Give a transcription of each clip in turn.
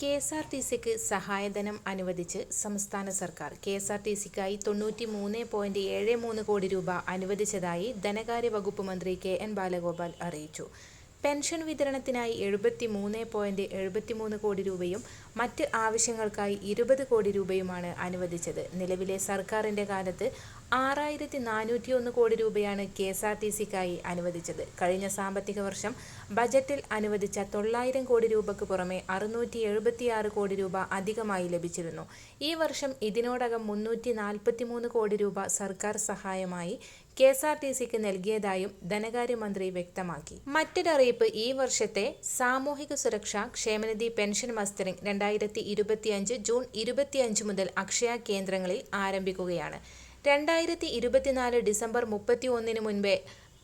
K S R T സിക്ക് സഹായധനം അനുവദിച്ച് സംസ്ഥാന സർക്കാർ കെ എസ് ആർ ടി സിക്കായി തൊണ്ണൂറ്റി മൂന്ന് പോയിന്റ് ഏഴ് മൂന്ന് കോടി രൂപ അനുവദിച്ചതായി ധനകാര്യ വകുപ്പ് മന്ത്രി കെ എൻ ബാലഗോപാൽ അറിയിച്ചു. പെൻഷൻ വിതരണത്തിനായി എഴുപത്തി മൂന്ന് പോയിന്റ് എഴുപത്തി മൂന്ന് കോടി രൂപയും മറ്റ് ആവശ്യങ്ങൾക്കായി ഇരുപത് കോടി രൂപയുമാണ് അനുവദിച്ചത്. നിലവിലെ സർക്കാരിന്റെ കാലത്ത് ആറായിരത്തി നാനൂറ്റി ഒന്ന് കോടി രൂപയാണ് കെ എസ് ആർ ടി സിക്കായി അനുവദിച്ചത്. കഴിഞ്ഞ സാമ്പത്തിക വർഷം ബജറ്റിൽ അനുവദിച്ച തൊള്ളായിരം കോടി രൂപയ്ക്ക് പുറമെ അറുന്നൂറ്റി എഴുപത്തിയാറ് കോടി രൂപ അധികമായി ലഭിച്ചിരുന്നു. ഈ വർഷം ഇതിനോടകം മുന്നൂറ്റി നാൽപ്പത്തി മൂന്ന് കോടി രൂപ സർക്കാർ സഹായമായി കെ എസ് ആർ ടി സിക്ക് നൽകിയതായും ധനകാര്യമന്ത്രി വ്യക്തമാക്കി. മറ്റൊരറിയിപ്പ് ഈ വർഷത്തെ സാമൂഹിക സുരക്ഷാ ക്ഷേമനിധി പെൻഷൻ മസ്റ്ററിംഗ് രണ്ടായിരത്തി ഇരുപത്തിയഞ്ച് ജൂൺ ഇരുപത്തിയഞ്ച് മുതൽ അക്ഷയ കേന്ദ്രങ്ങളിൽ ആരംഭിക്കുകയാണ്. രണ്ടായിരത്തി ഇരുപത്തിനാല് ഡിസംബർ മുപ്പത്തി ഒന്നിന് മുൻപേ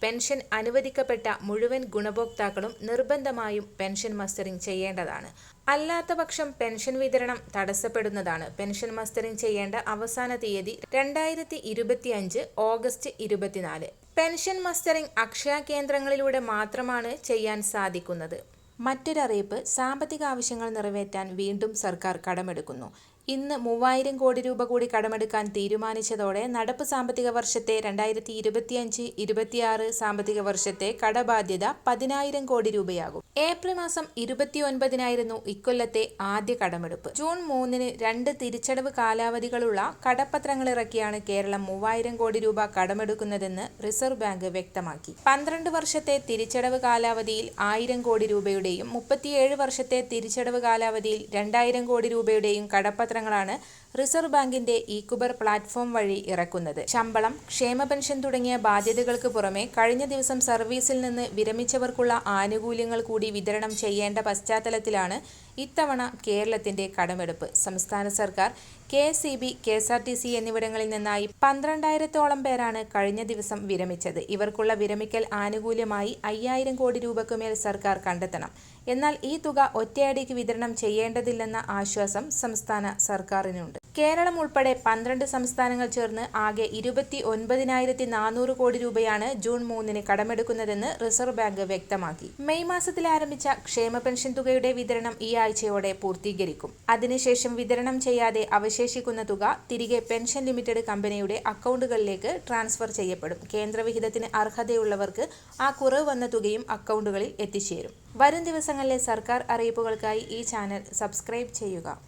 പെൻഷൻ അനുവദിക്കപ്പെട്ട മുഴുവൻ ഗുണഭോക്താക്കളും നിർബന്ധമായും പെൻഷൻ മസ്റ്ററിംഗ് ചെയ്യേണ്ടതാണ്. അല്ലാത്തപക്ഷം പെൻഷൻ വിതരണം തടസ്സപ്പെടുന്നതാണ്. പെൻഷൻ മസ്റ്ററിംഗ് ചെയ്യേണ്ട അവസാന തീയതി രണ്ടായിരത്തി ഇരുപത്തിയഞ്ച് ഓഗസ്റ്റ് ഇരുപത്തിനാല്. പെൻഷൻ മസ്റ്ററിംഗ് അക്ഷയ കേന്ദ്രങ്ങളിലൂടെ മാത്രമാണ് ചെയ്യാൻ സാധിക്കുന്നത്. മറ്റൊരറിയിപ്പ് സാമ്പത്തിക ആവശ്യങ്ങൾ നിറവേറ്റാൻ വീണ്ടും സർക്കാർ കടമെടുക്കുന്നു. ഇന്ന് മൂവായിരം കോടി രൂപ കൂടി കടമെടുക്കാൻ തീരുമാനിച്ചതോടെ നടപ്പ് സാമ്പത്തിക വർഷത്തെ രണ്ടായിരത്തി ഇരുപത്തിയഞ്ച് ഇരുപത്തിയാറ് സാമ്പത്തിക വർഷത്തെ കടബാധ്യത പതിനായിരം കോടി രൂപയാകും. ഏപ്രിൽ മാസം ഇരുപത്തിയൊൻപതിനായിരുന്നു ഇക്കൊല്ലത്തെ ആദ്യ കടമെടുപ്പ്. ജൂൺ മൂന്നിന് രണ്ട് തിരിച്ചടവ് കാലാവധികളുള്ള കടപ്പത്രങ്ങൾ ഇറക്കിയാണ് കേരളം മൂവായിരം കോടി രൂപ കടമെടുക്കുന്നതെന്ന് റിസർവ് ബാങ്ക് വ്യക്തമാക്കി. പന്ത്രണ്ട് വർഷത്തെ തിരിച്ചടവ് കാലാവധിയിൽ ആയിരം കോടി രൂപയുടെയും മുപ്പത്തിയേഴ് വർഷത്തെ തിരിച്ചടവ് കാലാവധിയിൽ രണ്ടായിരം കോടി രൂപയുടെയും കടപ്പത്ര പത്രങ്ങളാണ് റിസർവ് ബാങ്കിന്റെ ഇക്കുബർ പ്ലാറ്റ്ഫോം വഴി ഇറക്കുന്നത്. ശമ്പളം ക്ഷേമ പെൻഷൻ തുടങ്ങിയ ബാധ്യതകൾക്ക് പുറമെ കഴിഞ്ഞ ദിവസം സർവീസിൽ നിന്ന് വിരമിച്ചവർക്കുള്ള ആനുകൂല്യങ്ങൾ കൂടി വിതരണം ചെയ്യേണ്ട പശ്ചാത്തലത്തിലാണ് ഇത്തവണ കേരളത്തിന്റെ കടമെടുപ്പ്. സംസ്ഥാന സർക്കാർ K S E B K S R T C എന്നിവിടങ്ങളിൽ നിന്നായി പന്ത്രണ്ടായിരത്തോളം പേരാണ് കഴിഞ്ഞ ദിവസം വിരമിച്ചത്. ഇവർക്കുള്ള വിരമിക്കൽ ആനുകൂല്യമായി അയ്യായിരം കോടി രൂപക്കുമേൽ സർക്കാർ കണ്ടെത്തണം. എന്നാൽ ഈ തുക ഒറ്റയടിക്ക് വിതരണം ചെയ്യേണ്ടതില്ലെന്ന ആശ്വാസം സംസ്ഥാന സർക്കാരിനുണ്ട്. കേരളം ഉൾപ്പെടെ പന്ത്രണ്ട് സംസ്ഥാനങ്ങൾ ചേർന്ന് ആകെ ഇരുപത്തി ഒൻപതിനായിരത്തി നാനൂറ് കോടി രൂപയാണ് ജൂൺ മൂന്നിന് കടമെടുക്കുന്നതെന്ന് റിസർവ് ബാങ്ക് വ്യക്തമാക്കി. മെയ് മാസത്തിൽ ആരംഭിച്ച ക്ഷേമ പെൻഷൻ തുകയുടെ വിതരണം ഈ ആഴ്ചയോടെ പൂർത്തീകരിക്കും. അതിനുശേഷം വിതരണം ചെയ്യാതെ അവശേഷിക്കുന്ന തുക തിരികെ പെൻഷൻ ലിമിറ്റഡ് കമ്പനിയുടെ അക്കൗണ്ടുകളിലേക്ക് ട്രാൻസ്ഫർ ചെയ്യപ്പെടും. കേന്ദ്രവിഹിതത്തിന് അർഹതയുള്ളവർക്ക് ആ കുറവ് വന്ന തുകയും അക്കൗണ്ടുകളിൽ എത്തിച്ചേരും. വരും ദിവസങ്ങളിലെ സർക്കാർ അറിയിപ്പുകൾക്കായി ഈ ചാനൽ സബ്സ്ക്രൈബ് ചെയ്യുക.